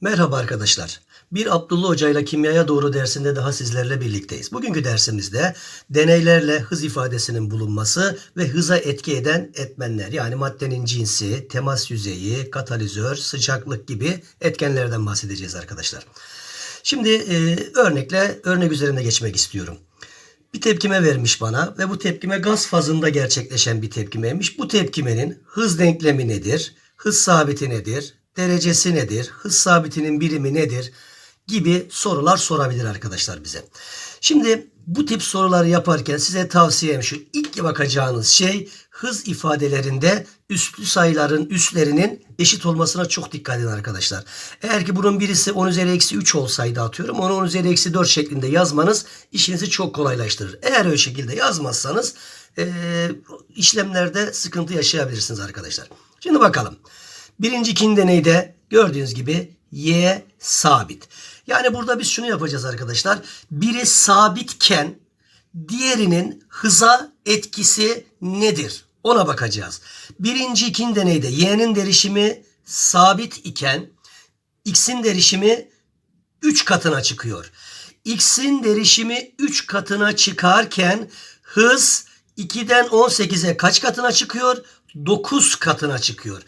Merhaba arkadaşlar. Bir Abdullah Hoca ile kimyaya doğru dersinde daha sizlerle birlikteyiz. Bugünkü dersimizde deneylerle hız ifadesinin bulunması ve hıza etki eden etmenler yani maddenin cinsi, temas yüzeyi, katalizör, sıcaklık gibi etkenlerden bahsedeceğiz arkadaşlar. Şimdi e, örnekle örnek üzerinde geçmek istiyorum. Bir tepkime vermiş bana ve bu tepkime gaz fazında gerçekleşen bir tepkimeymiş. Bu tepkimenin hız denklemi nedir? Hız sabiti nedir? Derecesi nedir? Hız sabitinin birimi nedir? Gibi sorular sorabilir arkadaşlar bize. Şimdi bu tip soruları yaparken size tavsiyem şu. İlk bakacağınız şey hız ifadelerinde üstlü sayıların üstlerinin eşit olmasına çok dikkat edin arkadaşlar. Eğer ki bunun birisi 10 üzeri eksi 3 olsaydı atıyorum onu 10 üzeri eksi 4 şeklinde yazmanız işinizi çok kolaylaştırır. Eğer öyle şekilde yazmazsanız eee, işlemlerde sıkıntı yaşayabilirsiniz arkadaşlar. Şimdi bakalım. Birinci ikinci deneyde gördüğünüz gibi y sabit. Yani burada biz şunu yapacağız arkadaşlar. Biri sabitken diğerinin hıza etkisi nedir? Ona bakacağız. Birinci ikinci deneyde y'nin derişimi sabit iken x'in derişimi 3 katına çıkıyor. X'in derişimi 3 katına çıkarken hız 2'den 18'e kaç katına çıkıyor? 9 katına çıkıyor.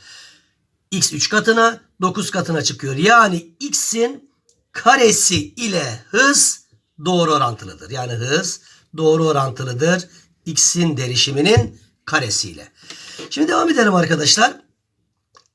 X 3 katına 9 katına çıkıyor. Yani X'in karesi ile hız doğru orantılıdır. Yani hız doğru orantılıdır. X'in derişiminin karesiyle. Şimdi devam edelim arkadaşlar.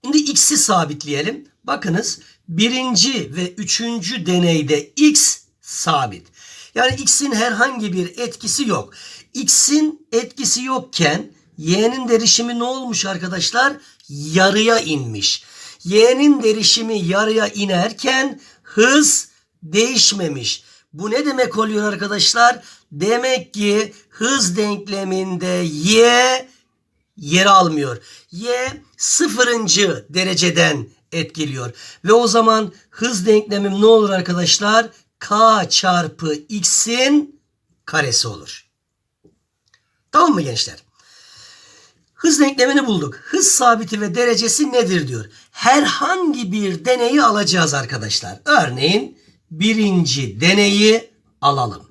Şimdi x'i sabitleyelim. Bakınız birinci ve üçüncü deneyde x sabit. Yani x'in herhangi bir etkisi yok. x'in etkisi yokken y'nin derişimi ne olmuş arkadaşlar? Yarıya inmiş. y'nin derişimi yarıya inerken hız değişmemiş. Bu ne demek oluyor arkadaşlar? Demek ki hız denkleminde y yer almıyor. Y sıfırıncı dereceden etkiliyor. Ve o zaman hız denklemim ne olur arkadaşlar? K çarpı x'in karesi olur. Tamam mı gençler? Hız denklemini bulduk. Hız sabiti ve derecesi nedir diyor. Herhangi bir deneyi alacağız arkadaşlar. Örneğin birinci deneyi alalım.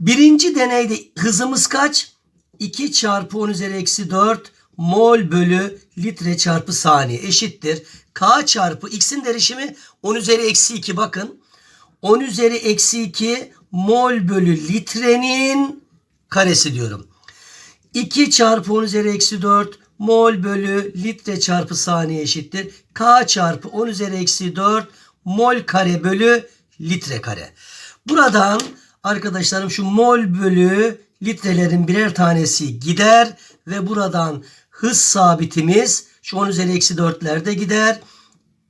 Birinci deneyde hızımız kaç? 2 çarpı 10 üzeri eksi 4 mol bölü litre çarpı saniye eşittir. K çarpı x'in derişimi 10 üzeri eksi 2 bakın. 10 üzeri eksi 2 mol bölü litrenin karesi diyorum. 2 çarpı 10 üzeri eksi 4 mol bölü litre çarpı saniye eşittir. K çarpı 10 üzeri eksi 4 mol kare bölü litre kare. Buradan arkadaşlarım şu mol bölü litrelerin birer tanesi gider ve buradan hız sabitimiz şu 10 üzeri eksi 4'lerde gider.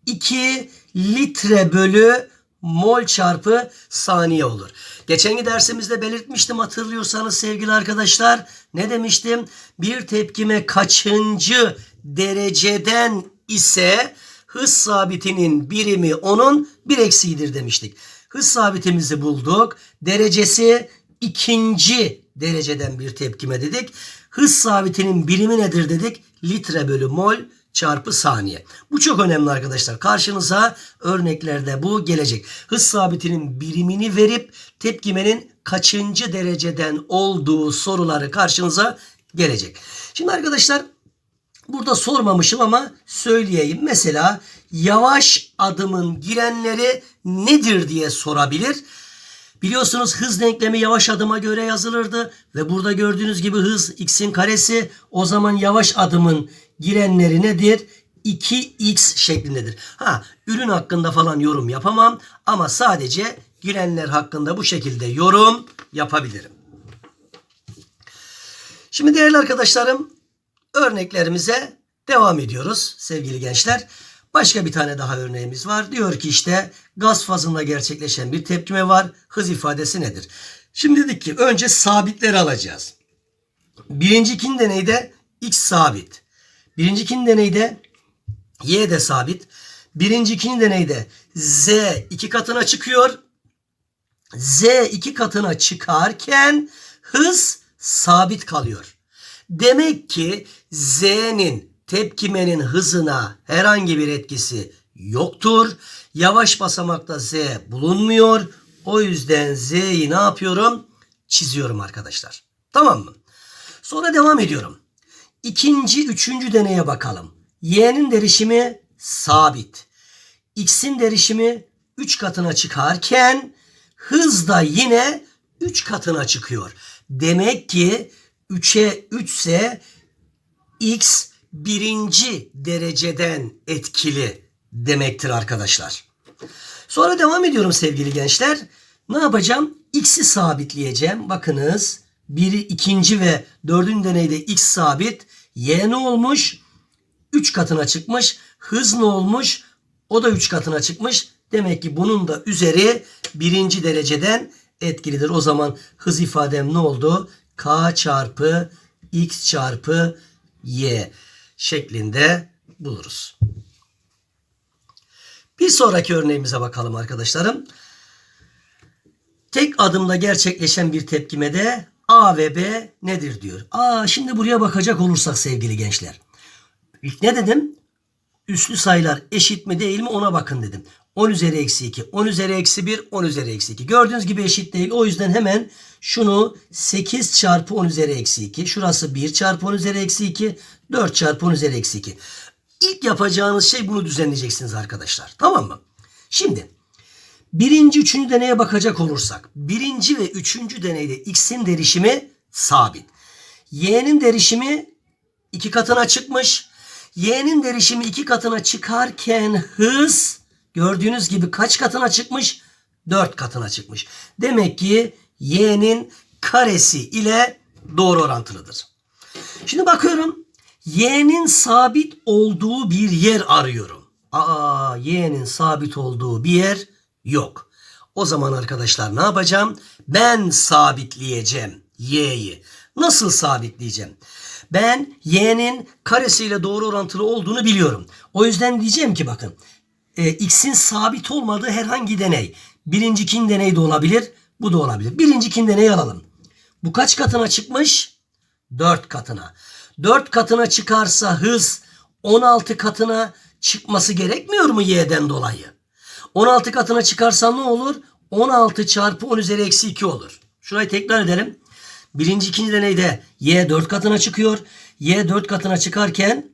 2 litre bölü mol çarpı saniye olur. Geçenki dersimizde belirtmiştim hatırlıyorsanız sevgili arkadaşlar. Ne demiştim? Bir tepkime kaçıncı dereceden ise hız sabitinin birimi onun bir eksiğidir demiştik. Hız sabitimizi bulduk. Derecesi ikinci dereceden bir tepkime dedik. Hız sabitinin birimi nedir dedik? Litre bölü mol çarpı saniye. Bu çok önemli arkadaşlar. Karşınıza örneklerde bu gelecek. Hız sabitinin birimini verip tepkimenin kaçıncı dereceden olduğu soruları karşınıza gelecek. Şimdi arkadaşlar burada sormamışım ama söyleyeyim. Mesela yavaş adımın girenleri nedir diye sorabilir. Biliyorsunuz hız denklemi yavaş adıma göre yazılırdı ve burada gördüğünüz gibi hız x'in karesi o zaman yavaş adımın girenleri nedir? 2x şeklindedir. Ha ürün hakkında falan yorum yapamam ama sadece girenler hakkında bu şekilde yorum yapabilirim. Şimdi değerli arkadaşlarım örneklerimize devam ediyoruz sevgili gençler. Başka bir tane daha örneğimiz var. Diyor ki işte gaz fazında gerçekleşen bir tepkime var. Hız ifadesi nedir? Şimdi dedik ki önce sabitleri alacağız. Birinci ikinci deneyde x sabit. Birinci ikinci deneyde y de sabit. Birinci ikinci deneyde z iki katına çıkıyor. z iki katına çıkarken hız sabit kalıyor. Demek ki z'nin tepkimenin hızına herhangi bir etkisi yoktur. Yavaş basamakta Z bulunmuyor. O yüzden Z'yi ne yapıyorum? Çiziyorum arkadaşlar. Tamam mı? Sonra devam ediyorum. İkinci, üçüncü deneye bakalım. Y'nin derişimi sabit. X'in derişimi 3 katına çıkarken hız da yine 3 katına çıkıyor. Demek ki 3'e 3 ise X birinci dereceden etkili demektir arkadaşlar. Sonra devam ediyorum sevgili gençler. Ne yapacağım? X'i sabitleyeceğim. Bakınız biri ikinci ve dördüncü deneyde X sabit. Y ne olmuş? 3 katına çıkmış. Hız ne olmuş? O da 3 katına çıkmış. Demek ki bunun da üzeri birinci dereceden etkilidir. O zaman hız ifadem ne oldu? K çarpı X çarpı Y şeklinde buluruz. Bir sonraki örneğimize bakalım arkadaşlarım. Tek adımda gerçekleşen bir tepkimede A ve B nedir diyor. Aa şimdi buraya bakacak olursak sevgili gençler. İlk ne dedim? Üslü sayılar eşit mi değil mi ona bakın dedim. 10 üzeri eksi 2, 10 üzeri eksi 1, 10 üzeri eksi 2. Gördüğünüz gibi eşit değil. O yüzden hemen şunu 8 çarpı 10 üzeri eksi 2. Şurası 1 çarpı 10 üzeri eksi 2. 4 çarpı 10 üzeri eksi 2. İlk yapacağınız şey bunu düzenleyeceksiniz arkadaşlar. Tamam mı? Şimdi birinci, üçüncü deneye bakacak olursak. Birinci ve üçüncü deneyde x'in derişimi sabit. Y'nin derişimi iki katına çıkmış. Y'nin derişimi iki katına çıkarken hız gördüğünüz gibi kaç katına çıkmış? Dört katına çıkmış. Demek ki Y'nin karesi ile doğru orantılıdır. Şimdi bakıyorum. Y'nin sabit olduğu bir yer arıyorum. Aa, Y'nin sabit olduğu bir yer yok. O zaman arkadaşlar ne yapacağım? Ben sabitleyeceğim Y'yi. Nasıl sabitleyeceğim? Ben Y'nin karesiyle doğru orantılı olduğunu biliyorum. O yüzden diyeceğim ki bakın. E, X'in sabit olmadığı herhangi deney. Birinci kin deney de olabilir. Bu da olabilir. Birinci kin deneyi alalım. Bu kaç katına çıkmış? 4 katına. 4 katına çıkarsa hız 16 katına çıkması gerekmiyor mu y'den dolayı? 16 katına çıkarsa ne olur? 16 çarpı 10 üzeri eksi 2 olur. Şurayı tekrar edelim. Birinci ikinci deneyde y 4 katına çıkıyor. Y 4 katına çıkarken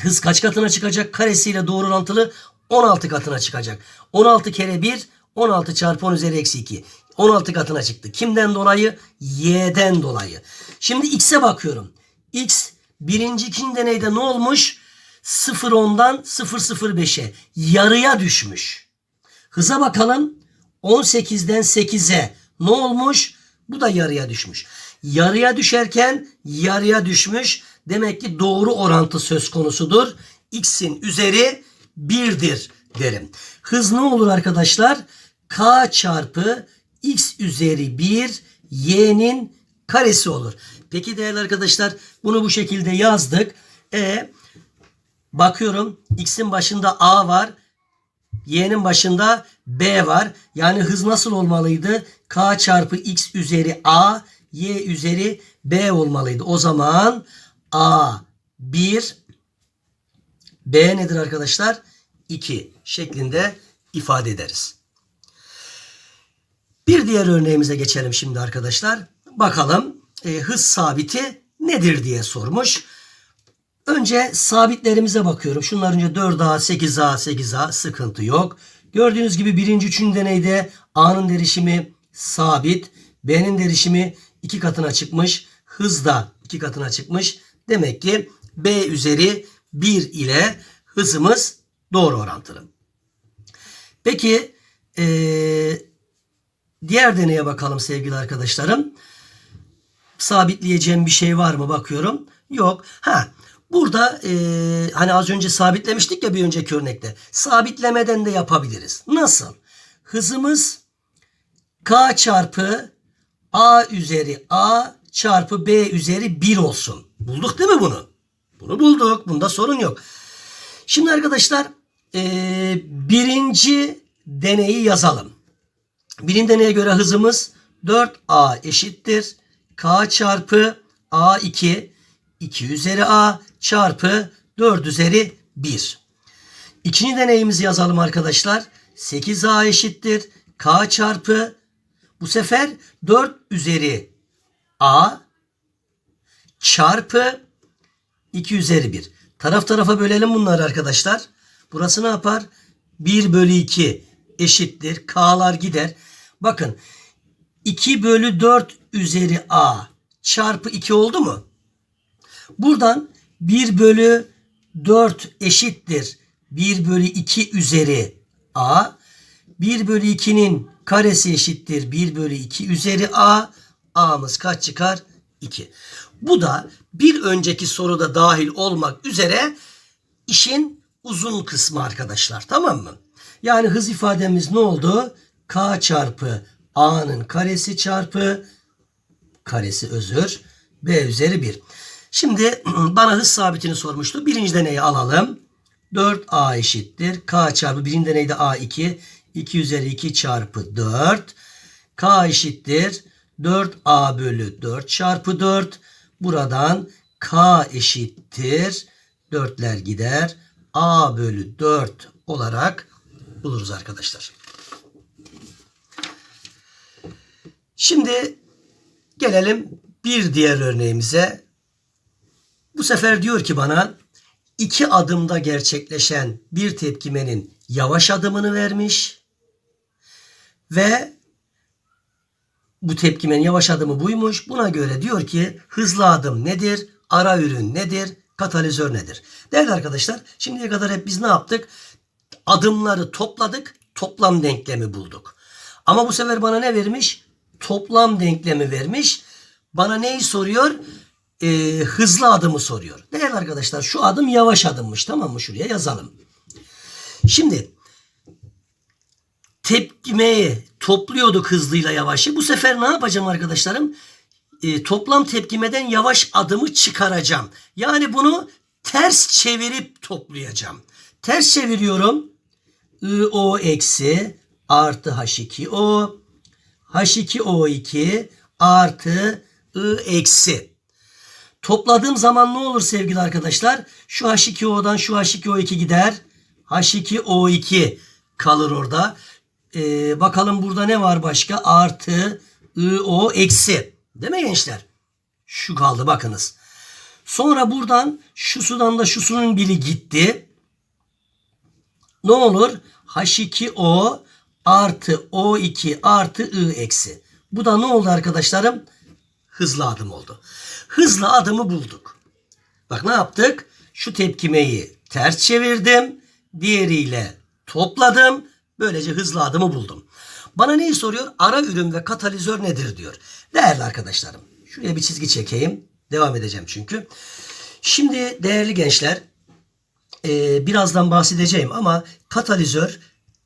hız kaç katına çıkacak? Karesiyle doğru orantılı 16 katına çıkacak. 16 kere 1 16 çarpı 10 üzeri eksi 2. 16 katına çıktı. Kimden dolayı? Y'den dolayı. Şimdi X'e bakıyorum. X birinci ikinci deneyde ne olmuş? 0.10'dan 0.05'e yarıya düşmüş. Hıza bakalım. 18'den 8'e ne olmuş? Bu da yarıya düşmüş. Yarıya düşerken yarıya düşmüş. Demek ki doğru orantı söz konusudur. X'in üzeri 1'dir derim. Hız ne olur arkadaşlar? K çarpı X üzeri 1 Y'nin karesi olur. Peki değerli arkadaşlar bunu bu şekilde yazdık. E bakıyorum X'in başında A var. Y'nin başında B var. Yani hız nasıl olmalıydı? K çarpı X üzeri A Y üzeri B olmalıydı. O zaman A 1 B nedir arkadaşlar? 2 şeklinde ifade ederiz. Bir diğer örneğimize geçelim şimdi arkadaşlar. Bakalım e, hız sabiti nedir diye sormuş. Önce sabitlerimize bakıyorum. Şunlar önce 4A, 8A, 8A sıkıntı yok. Gördüğünüz gibi birinci, üçüncü deneyde A'nın derişimi sabit. B'nin derişimi iki katına çıkmış. Hız da iki katına çıkmış. Demek ki B üzeri 1 ile hızımız doğru orantılı. Peki ee, diğer deneye bakalım sevgili arkadaşlarım. Sabitleyeceğim bir şey var mı bakıyorum. Yok. Ha Burada e, hani az önce sabitlemiştik ya bir önceki örnekte. Sabitlemeden de yapabiliriz. Nasıl? Hızımız k çarpı a üzeri a çarpı b üzeri 1 olsun. Bulduk değil mi bunu? Bunu bulduk. Bunda sorun yok. Şimdi arkadaşlar e, birinci deneyi yazalım. Birinci deneye göre hızımız 4a eşittir. k çarpı a2 2 üzeri a çarpı 4 üzeri 1. İkinci deneyimizi yazalım arkadaşlar. 8a eşittir k çarpı bu sefer 4 üzeri a çarpı 2 üzeri 1. Taraf tarafa bölelim bunları arkadaşlar. Burası ne yapar? 1 bölü 2 eşittir. K'lar gider. Bakın 2 bölü 4 üzeri a çarpı 2 oldu mu? Buradan 1 bölü 4 eşittir. 1 bölü 2 üzeri a. 1 bölü 2'nin karesi eşittir. 1 bölü 2 üzeri a. a'mız kaç çıkar? 2. Bu da bir önceki soruda dahil olmak üzere işin uzun kısmı arkadaşlar. Tamam mı? Yani hız ifademiz ne oldu? K çarpı A'nın karesi çarpı karesi özür B üzeri 1. Şimdi bana hız sabitini sormuştu. Birinci deneyi alalım. 4A eşittir. K çarpı birinci deneyde A2. 2 üzeri 2 çarpı 4. K eşittir. 4A bölü 4 çarpı 4. Buradan K eşittir. 4'ler gider. A bölü 4 olarak buluruz arkadaşlar. Şimdi gelelim bir diğer örneğimize. Bu sefer diyor ki bana iki adımda gerçekleşen bir tepkimenin yavaş adımını vermiş ve bu tepkimenin yavaş adımı buymuş. Buna göre diyor ki hızlı adım nedir? Ara ürün nedir? Katalizör nedir? Değerli arkadaşlar şimdiye kadar hep biz ne yaptık? Adımları topladık. Toplam denklemi bulduk. Ama bu sefer bana ne vermiş? Toplam denklemi vermiş. Bana neyi soruyor? Ee, hızlı adımı soruyor. Değerli arkadaşlar şu adım yavaş adımmış. Tamam mı? Şuraya yazalım. Şimdi tepkimeyi topluyorduk hızlıyla yavaşı. Bu sefer ne yapacağım arkadaşlarım? E, toplam tepkimeden yavaş adımı çıkaracağım. Yani bunu ters çevirip toplayacağım. Ters çeviriyorum. IO eksi artı H2O H2O2 artı I eksi. Topladığım zaman ne olur sevgili arkadaşlar? Şu H2O'dan şu H2O2 gider. H2O2 kalır orada. Ee, bakalım burada ne var başka? Artı IO eksi. Değil mi gençler? Şu kaldı bakınız. Sonra buradan şu sudan da şu sunun biri gitti. Ne olur? H2O artı O2 artı I eksi. Bu da ne oldu arkadaşlarım? Hızlı adım oldu. Hızlı adımı bulduk. Bak ne yaptık? Şu tepkimeyi ters çevirdim. Diğeriyle topladım. Böylece hızlı adımı buldum. Bana neyi soruyor? Ara ürün ve katalizör nedir diyor. Değerli arkadaşlarım. Şuraya bir çizgi çekeyim. Devam edeceğim çünkü. Şimdi değerli gençler e, birazdan bahsedeceğim ama katalizör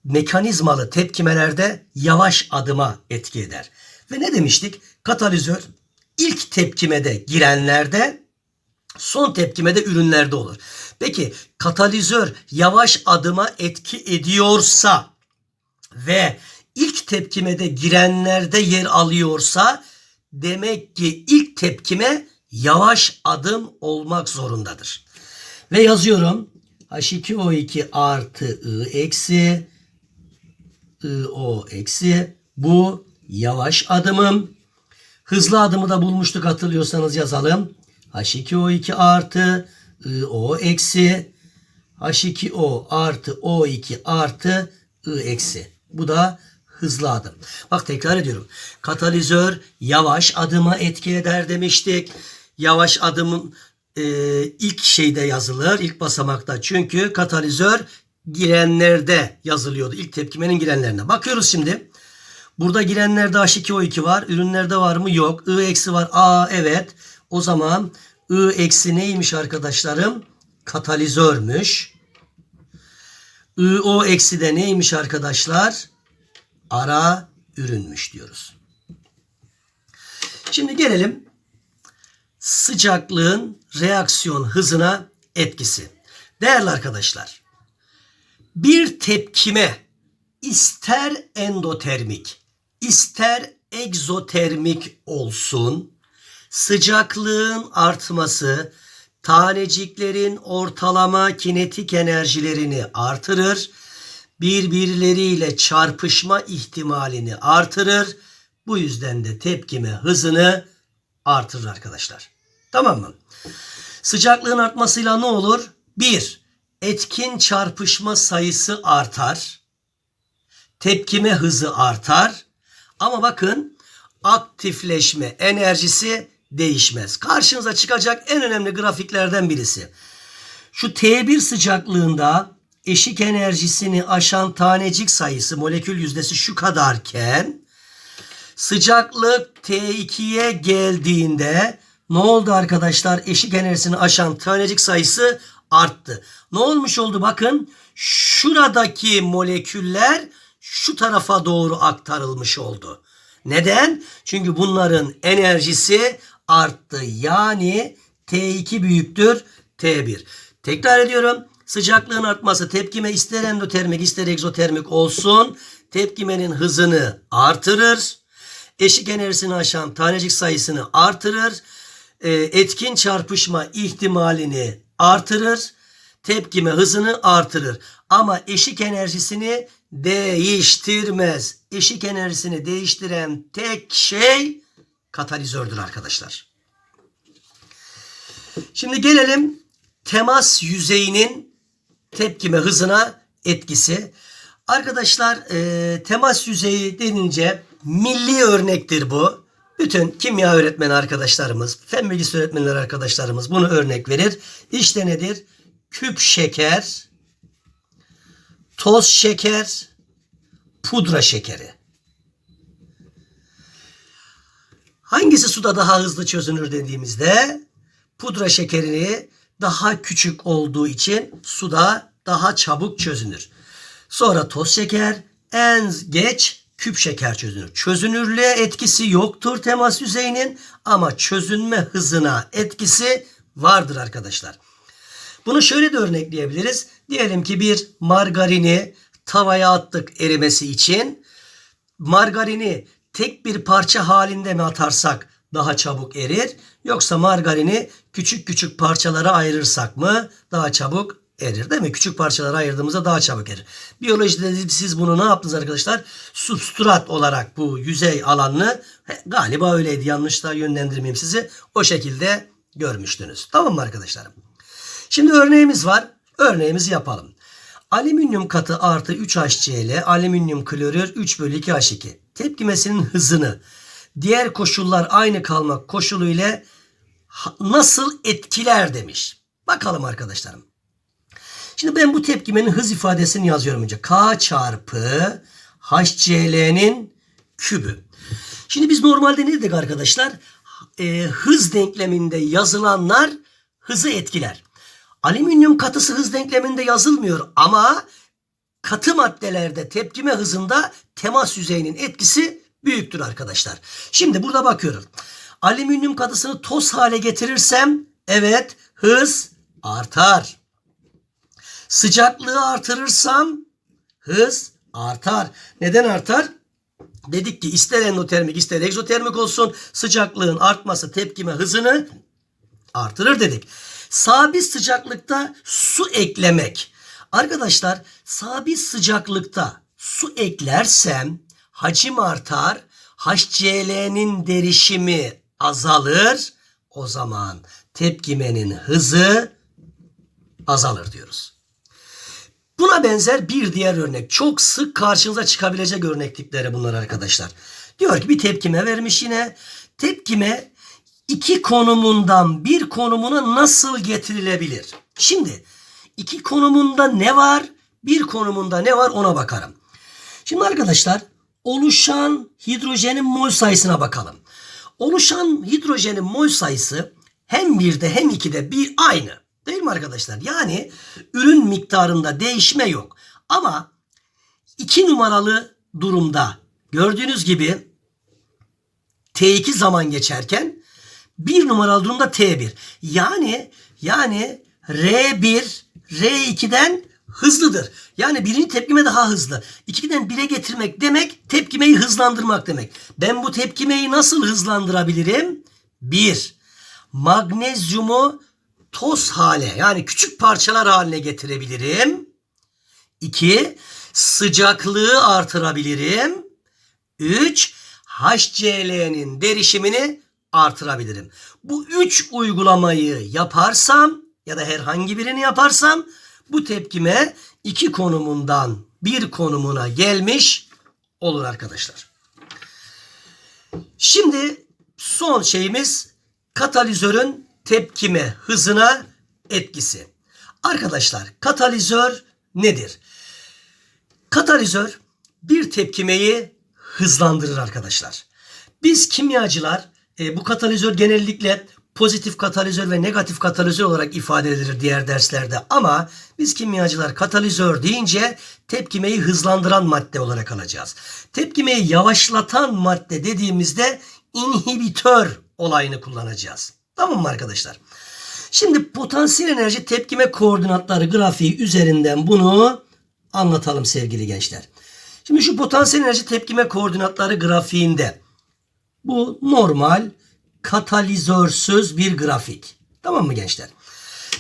mekanizmalı tepkimelerde yavaş adıma etki eder. Ve ne demiştik? Katalizör ilk tepkimede girenlerde son tepkimede ürünlerde olur. Peki katalizör yavaş adıma etki ediyorsa ve ilk tepkimede girenlerde yer alıyorsa demek ki ilk tepkime yavaş adım olmak zorundadır. Ve yazıyorum. H2O2 artı I eksi IO eksi bu yavaş adımım. Hızlı adımı da bulmuştuk hatırlıyorsanız yazalım. H2O2 artı IO eksi H2O artı O2 artı I eksi. Bu da hızlı adım. Bak tekrar ediyorum. Katalizör yavaş adıma etki eder demiştik. Yavaş adımın e, ilk şeyde yazılır. ilk basamakta. Çünkü katalizör girenlerde yazılıyordu. İlk tepkimenin girenlerine. Bakıyoruz şimdi. Burada girenlerde H2O2 var. Ürünlerde var mı? Yok. I eksi var. Aa evet. O zaman I eksi neymiş arkadaşlarım? Katalizörmüş. IO eksi de neymiş arkadaşlar? Ara ürünmüş diyoruz. Şimdi gelelim sıcaklığın reaksiyon hızına etkisi. Değerli arkadaşlar, bir tepkime ister endotermik, ister egzotermik olsun, sıcaklığın artması taneciklerin ortalama kinetik enerjilerini artırır, birbirleriyle çarpışma ihtimalini artırır. Bu yüzden de tepkime hızını artırır arkadaşlar. Tamam mı? Sıcaklığın artmasıyla ne olur? 1. Etkin çarpışma sayısı artar. Tepkime hızı artar. Ama bakın aktifleşme enerjisi değişmez. Karşınıza çıkacak en önemli grafiklerden birisi. Şu T1 sıcaklığında eşik enerjisini aşan tanecik sayısı molekül yüzdesi şu kadarken sıcaklık T2'ye geldiğinde ne oldu arkadaşlar? Eşik enerjisini aşan tanecik sayısı arttı. Ne olmuş oldu bakın. Şuradaki moleküller şu tarafa doğru aktarılmış oldu. Neden? Çünkü bunların enerjisi arttı. Yani T2 büyüktür T1. Tekrar ediyorum. Sıcaklığın artması tepkime ister endotermik ister egzotermik olsun. Tepkimenin hızını artırır. Eşik enerjisini aşan tanecik sayısını artırır. E, etkin çarpışma ihtimalini artırır. Tepkime hızını artırır. Ama eşik enerjisini değiştirmez. Eşik enerjisini değiştiren tek şey katalizördür arkadaşlar. Şimdi gelelim temas yüzeyinin tepkime hızına etkisi. Arkadaşlar e, temas yüzeyi denince milli örnektir bu. Bütün kimya öğretmeni arkadaşlarımız, fen bilgisi öğretmenleri arkadaşlarımız bunu örnek verir. İşte nedir? Küp şeker, toz şeker, pudra şekeri. Hangisi suda daha hızlı çözünür dediğimizde pudra şekerini daha küçük olduğu için suda daha çabuk çözünür. Sonra toz şeker en geç küp şeker çözünür. Çözünürlüğe etkisi yoktur temas yüzeyinin ama çözünme hızına etkisi vardır arkadaşlar. Bunu şöyle de örnekleyebiliriz. Diyelim ki bir margarini tavaya attık erimesi için. Margarini tek bir parça halinde mi atarsak daha çabuk erir? Yoksa margarini küçük küçük parçalara ayırırsak mı daha çabuk erir değil mi? Küçük parçalara ayırdığımızda daha çabuk erir. Biyolojide siz bunu ne yaptınız arkadaşlar? Substrat olarak bu yüzey alanını galiba öyleydi. Yanlış da yönlendirmeyeyim sizi. O şekilde görmüştünüz. Tamam mı arkadaşlarım? Şimdi örneğimiz var. Örneğimizi yapalım. Alüminyum katı artı 3HCl, alüminyum klorür 3 bölü 2 H2. Tepkimesinin hızını diğer koşullar aynı kalmak koşulu ile nasıl etkiler demiş. Bakalım arkadaşlarım. Şimdi ben bu tepkimenin hız ifadesini yazıyorum önce. K çarpı HCl'nin kübü. Şimdi biz normalde ne dedik arkadaşlar? Ee, hız denkleminde yazılanlar hızı etkiler. Alüminyum katısı hız denkleminde yazılmıyor ama katı maddelerde tepkime hızında temas yüzeyinin etkisi büyüktür arkadaşlar. Şimdi burada bakıyorum. Alüminyum katısını toz hale getirirsem evet hız artar. Sıcaklığı artırırsam hız artar. Neden artar? Dedik ki ister endotermik ister egzotermik olsun sıcaklığın artması tepkime hızını artırır dedik. Sabit sıcaklıkta su eklemek. Arkadaşlar sabit sıcaklıkta su eklersem hacim artar, HCl'nin derişimi azalır. O zaman tepkimenin hızı azalır diyoruz. Buna benzer bir diğer örnek. Çok sık karşınıza çıkabilecek örneklikleri bunlar arkadaşlar. Diyor ki bir tepkime vermiş yine. Tepkime iki konumundan bir konumuna nasıl getirilebilir? Şimdi iki konumunda ne var? Bir konumunda ne var ona bakarım. Şimdi arkadaşlar oluşan hidrojenin mol sayısına bakalım. Oluşan hidrojenin mol sayısı hem birde hem ikide bir aynı. Değil mi arkadaşlar? Yani ürün miktarında değişme yok. Ama iki numaralı durumda gördüğünüz gibi T2 zaman geçerken bir numaralı durumda T1. Yani yani R1 R2'den hızlıdır. Yani birinci tepkime daha hızlı. 2'den 1'e getirmek demek tepkimeyi hızlandırmak demek. Ben bu tepkimeyi nasıl hızlandırabilirim? 1. Magnezyumu toz hale yani küçük parçalar haline getirebilirim. 2. Sıcaklığı artırabilirim. 3. HCl'nin derişimini artırabilirim. Bu üç uygulamayı yaparsam ya da herhangi birini yaparsam bu tepkime iki konumundan bir konumuna gelmiş olur arkadaşlar. Şimdi son şeyimiz katalizörün tepkime hızına etkisi. Arkadaşlar katalizör nedir? Katalizör bir tepkimeyi hızlandırır arkadaşlar. Biz kimyacılar e, bu katalizör genellikle pozitif katalizör ve negatif katalizör olarak ifade edilir diğer derslerde ama biz kimyacılar katalizör deyince tepkimeyi hızlandıran madde olarak alacağız. Tepkimeyi yavaşlatan madde dediğimizde inhibitör olayını kullanacağız. Tamam mı arkadaşlar? Şimdi potansiyel enerji tepkime koordinatları grafiği üzerinden bunu anlatalım sevgili gençler. Şimdi şu potansiyel enerji tepkime koordinatları grafiğinde bu normal katalizörsüz bir grafik. Tamam mı gençler?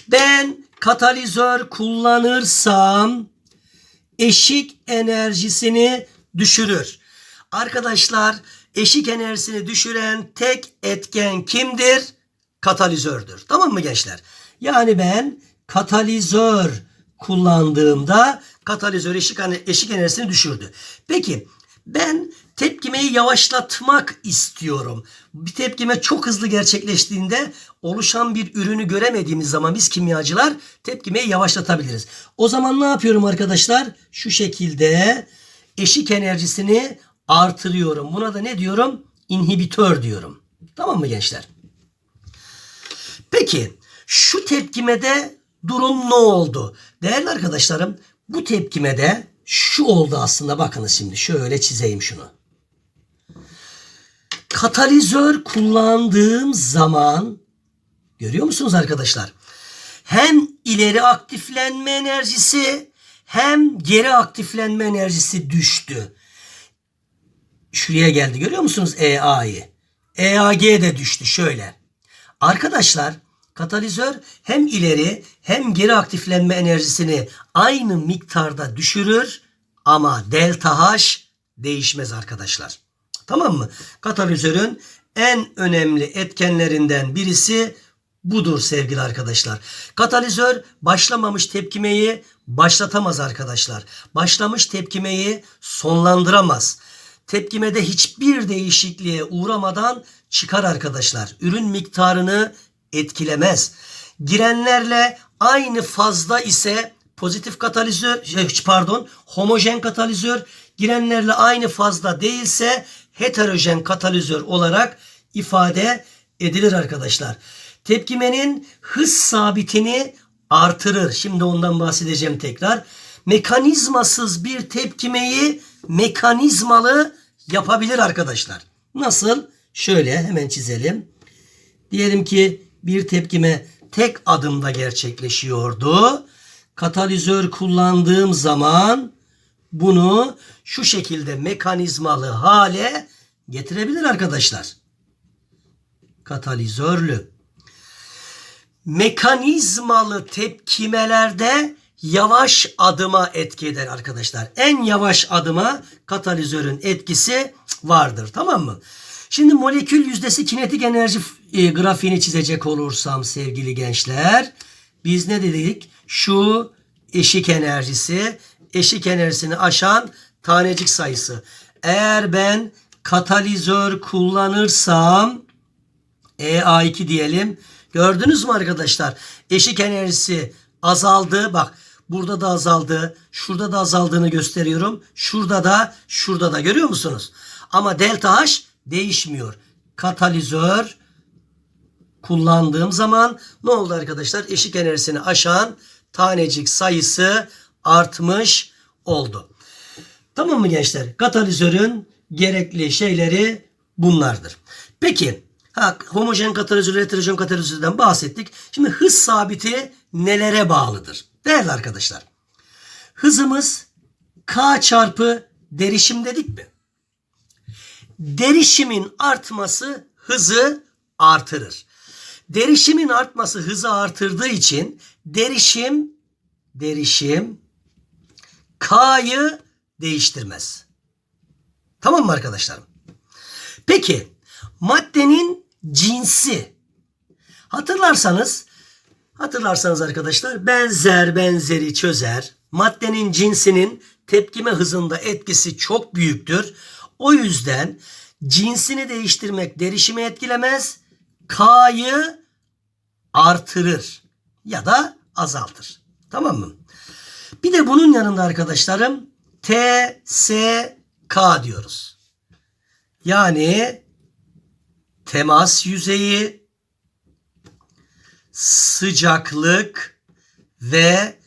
Ben katalizör kullanırsam eşik enerjisini düşürür. Arkadaşlar eşik enerjisini düşüren tek etken kimdir? Katalizördür. Tamam mı gençler? Yani ben katalizör kullandığımda katalizör eşik, eşik enerjisini düşürdü. Peki ben tepkimeyi yavaşlatmak istiyorum. Bir tepkime çok hızlı gerçekleştiğinde oluşan bir ürünü göremediğimiz zaman biz kimyacılar tepkimeyi yavaşlatabiliriz. O zaman ne yapıyorum arkadaşlar? Şu şekilde eşik enerjisini artırıyorum. Buna da ne diyorum? İnhibitör diyorum. Tamam mı gençler? Peki şu tepkimede durum ne oldu? Değerli arkadaşlarım bu tepkimede şu oldu aslında bakınız şimdi şöyle çizeyim şunu. Katalizör kullandığım zaman görüyor musunuz arkadaşlar? Hem ileri aktiflenme enerjisi hem geri aktiflenme enerjisi düştü. Şuraya geldi görüyor musunuz EA'yı? EAG de düştü şöyle. Arkadaşlar katalizör hem ileri hem geri aktiflenme enerjisini aynı miktarda düşürür ama delta H değişmez arkadaşlar. Tamam mı? Katalizörün en önemli etkenlerinden birisi budur sevgili arkadaşlar. Katalizör başlamamış tepkimeyi başlatamaz arkadaşlar. Başlamış tepkimeyi sonlandıramaz. Tepkimede hiçbir değişikliğe uğramadan çıkar arkadaşlar. Ürün miktarını etkilemez. Girenlerle aynı fazla ise pozitif katalizör pardon homojen katalizör girenlerle aynı fazla değilse heterojen katalizör olarak ifade edilir arkadaşlar. Tepkimenin hız sabitini artırır. Şimdi ondan bahsedeceğim tekrar. Mekanizmasız bir tepkimeyi mekanizmalı yapabilir arkadaşlar. Nasıl? Şöyle hemen çizelim. Diyelim ki bir tepkime tek adımda gerçekleşiyordu. Katalizör kullandığım zaman bunu şu şekilde mekanizmalı hale getirebilir arkadaşlar. Katalizörlü. Mekanizmalı tepkimelerde yavaş adıma etki eder arkadaşlar. En yavaş adıma katalizörün etkisi vardır. Tamam mı? Şimdi molekül yüzdesi kinetik enerji e, grafiğini çizecek olursam sevgili gençler. Biz ne dedik? Şu eşik enerjisi, eşik enerjisini aşan tanecik sayısı. Eğer ben katalizör kullanırsam EA2 diyelim. Gördünüz mü arkadaşlar? Eşik enerjisi azaldı. Bak burada da azaldı. Şurada da azaldığını gösteriyorum. Şurada da şurada da görüyor musunuz? Ama delta H değişmiyor. Katalizör kullandığım zaman ne oldu arkadaşlar? Eşik enerjisini aşan tanecik sayısı artmış oldu. Tamam mı gençler? Katalizörün gerekli şeyleri bunlardır. Peki ha, homojen katalizör, heterojen katalizörden bahsettik. Şimdi hız sabiti nelere bağlıdır? Değerli arkadaşlar. Hızımız K çarpı derişim dedik mi? Derişimin artması hızı artırır. Derişimin artması hızı artırdığı için derişim derişim K'yı değiştirmez. Tamam mı arkadaşlarım? Peki maddenin cinsi. Hatırlarsanız hatırlarsanız arkadaşlar benzer benzeri çözer. Maddenin cinsinin tepkime hızında etkisi çok büyüktür. O yüzden cinsini değiştirmek derişimi etkilemez. K'yı artırır ya da azaltır. Tamam mı? Bunun yanında arkadaşlarım T, S, K diyoruz. Yani temas yüzeyi, sıcaklık ve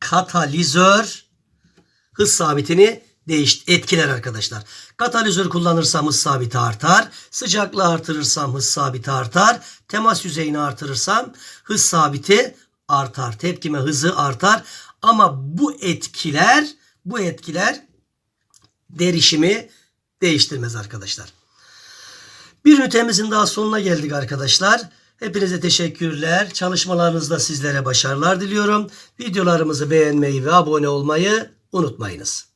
katalizör hız sabitini değiş etkiler arkadaşlar. Katalizör kullanırsam hız sabiti artar. Sıcaklığı artırırsam hız sabiti artar. Temas yüzeyini artırırsam hız sabiti artar. Tepkime hızı artar. Ama bu etkiler bu etkiler derişimi değiştirmez arkadaşlar. Bir ünitemizin daha sonuna geldik arkadaşlar. Hepinize teşekkürler. Çalışmalarınızda sizlere başarılar diliyorum. Videolarımızı beğenmeyi ve abone olmayı unutmayınız.